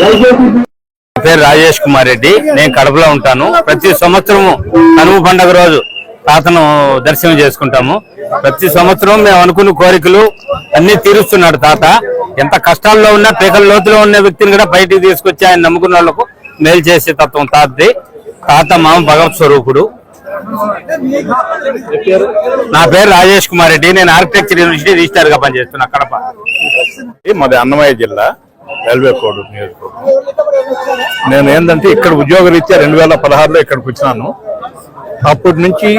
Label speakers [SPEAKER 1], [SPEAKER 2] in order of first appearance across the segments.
[SPEAKER 1] నా పేరు రాజేష్ కుమార్ రెడ్డి. నేను కడపలో ఉంటాను. ప్రతి సంవత్సరము కనుమ పండగ రోజు తాతను దర్శనం చేసుకుంటాము. ప్రతి సంవత్సరం మేము అనుకున్న కోరికలు అన్ని తీరుస్తున్నాడు తాత. ఎంత కష్టాల్లో ఉన్నా పీకల లోతులో ఉన్న వ్యక్తిని కూడా బయటికి తీసుకొచ్చి ఆయన నమ్ముకున్న వాళ్ళకు మేలు చేసే తత్వం తాతది. తాత మామ భగవత్ స్వరూపుడు. నా పేరు రాజేష్ కుమార్ రెడ్డి. నేను ఆర్కిటెక్చర్ యూనివర్సిటీ రిజిస్టర్గా పనిచేస్తున్నా కడప.
[SPEAKER 2] మాది అన్నమయ్య జిల్లా. రైల్వే కోడ్ నియోజకవర్గం నేను ఏంటంటే ఇక్కడ ఉద్యోగ రీత్యా రెండు వేల పదహారులో ఇక్కడికి వచ్చినాను. అప్పటి నుంచి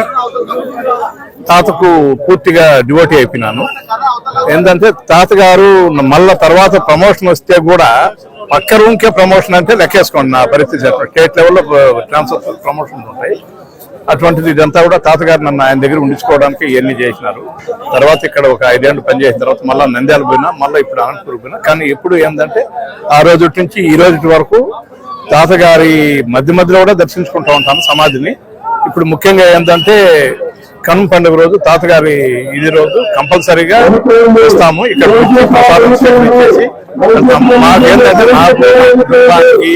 [SPEAKER 2] తాతకు పూర్తిగా డివోటీ అయిపోయినాను. ఏంటంటే తాతగారు మళ్ళా తర్వాత ప్రమోషన్ వస్తే కూడా పక్క రూమ్కే ప్రమోషన్ అంటే లెక్కేసుకోండి నా పరిస్థితి స్టేట్ లెవెల్లో ట్రాన్స్ఫర్ ప్రమోషన్స్ ఉంటాయి. అటువంటిది ఇదంతా కూడా తాతగారు నన్ను ఆయన దగ్గర ఉండించుకోవడానికి ఇవన్నీ చేసినారు. తర్వాత ఇక్కడ ఒక ఐదేళ్ళు పనిచేసిన తర్వాత మళ్ళీ నంద్యాల పోయినా మళ్ళీ ఇప్పుడు అనంతపురం పోయినా. కానీ ఎప్పుడు ఏంటంటే ఆ రోజు నుంచి ఈ రోజు వరకు తాతగారి మధ్య మధ్యలో కూడా దర్శించుకుంటూ ఉంటాను సమాధిని. ఇప్పుడు ముఖ్యంగా ఏంటంటే కన్ పండుగ రోజు తాతగారి ఇది రోజు కంపల్సరీగా వస్తాము. ఇక్కడ మాకేంటంటే మా కుటుంబానికి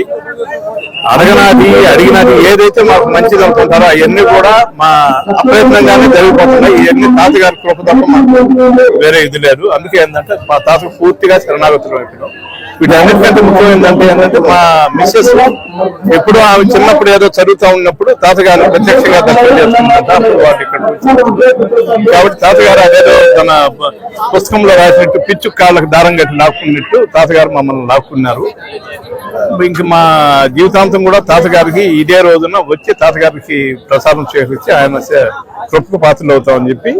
[SPEAKER 2] అడగనాది అడిగినది ఏదైతే మాకు మంచిది అనుకుంటారో అవన్నీ కూడా మా అప్రయత్నంగానే జరిగిపోతున్నాయి. ఇవన్నీ తాతగారి కృప తప్ప మాకు వేరే ఇది లేదు. అందుకే ఏంటంటే మా తాతకు పూర్తిగా శరణాగతులు అయిపోయినాం వీటన్నిటికంటే ముఖ్యం ఏంటంటే ఏంటంటే మా మిస్సెస్ ఎప్పుడు ఆమె చిన్నప్పుడు ఏదో చదువుతా ఉన్నప్పుడు తాతగారు ప్రత్యక్షంగా దర్శనం కాబట్టి తాతగారు అదేదో తన పుస్తకంలో రాసినట్టు పిచ్చు కాళ్ళకు దారం కట్టి లాక్కున్నట్టు తాతగారు మమ్మల్ని లాక్కున్నారు. ఇంక మా జీవితాంతం కూడా తాతగారికి ఇదే రోజున వచ్చి తాతగారికి ప్రసాదం చేకూర్చి ఆయన కృపకు పాత్రలు అవుతామని చెప్పి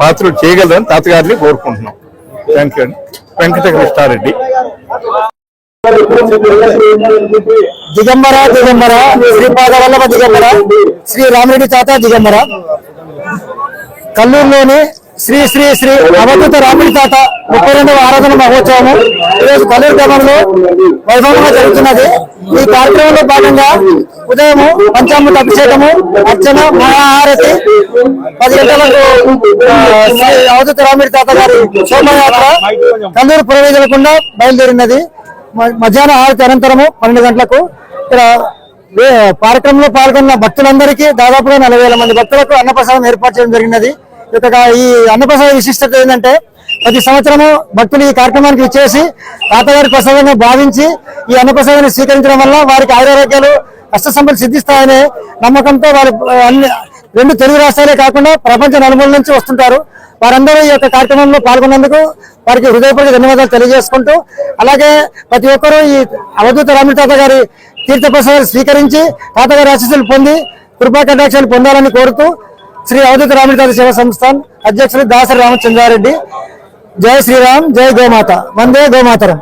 [SPEAKER 2] పాత్రలు చేయగలరని తాతగారిని కోరుకుంటున్నాం. థ్యాంక్ యూ అండి వెంకట కృష్ణారెడ్డి
[SPEAKER 3] దిగంబర దిగంబర శ్రీపాద వల్లభ దిగంబర శ్రీ రామిరెడ్డి తాత దిగంబర. కల్లూరులోని శ్రీ శ్రీ శ్రీ అవధూత రామిరెడ్డి తాత ముప్పై రెండవ ఆరాధన మహోత్సవము ఈరోజు కల్లూరు గ్రామంలో వైభవంగా జరుగుతున్నది. ఈ కార్యక్రమంలో భాగంగా ఉదయం పంచామృత అభిషేకము అర్చన మహాహారతి పది గంటలకు ఆ, శ్రీ అవధూత రామిరెడ్డి తాత గారి శోభయాత్ర కల్లూరు పురవేదలకుండా బయలుదేరినది. మధ్యాహ్నం మధ్యాహ్న హారతి అనంతరము పన్నెండు గంటలకు ఇక్కడ కార్యక్రమంలో పాల్గొన్న భక్తులందరికీ దాదాపుగా నలభై వేల మంది భక్తులకు అన్నప్రసాదం ఏర్పాటు చేయడం జరిగినది. ఈ అన్నప్రసాద విశిష్టత ఏంటంటే ప్రతి సంవత్సరము భక్తులు ఈ కార్యక్రమానికి ఇచ్చేసి తాతగారి ప్రసాదంగా భావించి ఈ అన్నప్రసాదాన్ని స్వీకరించడం వల్ల వారికి ఆరోగ్యాలు కష్ట సంపద సిద్ధిస్తాయనే నమ్మకంతో వారు అన్ని రెండు తెలుగు రాష్ట్రాలే కాకుండా ప్రపంచ నలుమూల నుంచి వస్తుంటారు. వారందరూ ఈ యొక్క కార్యక్రమంలో పాల్గొన్నందుకు వారికి హృదయపూర్వక ధన్యవాదాలు తెలియజేసుకుంటూ అలాగే ప్రతి ఒక్కరూ ఈ అవధూత రాముడి తాత గారి తీర్థప్రసాదాలు స్వీకరించి తాతగారి ఆశీస్సులు పొంది కృపా కటాక్షాలు పొందాలని కోరుతూ శ్రీ అవధూత రాముడి తాత సేవా సంస్థాన్ అధ్యక్షులు దాసరి రామచంద్రారెడ్డి జై శ్రీరామ్ జై గోమాత. వందే గోమాతరం.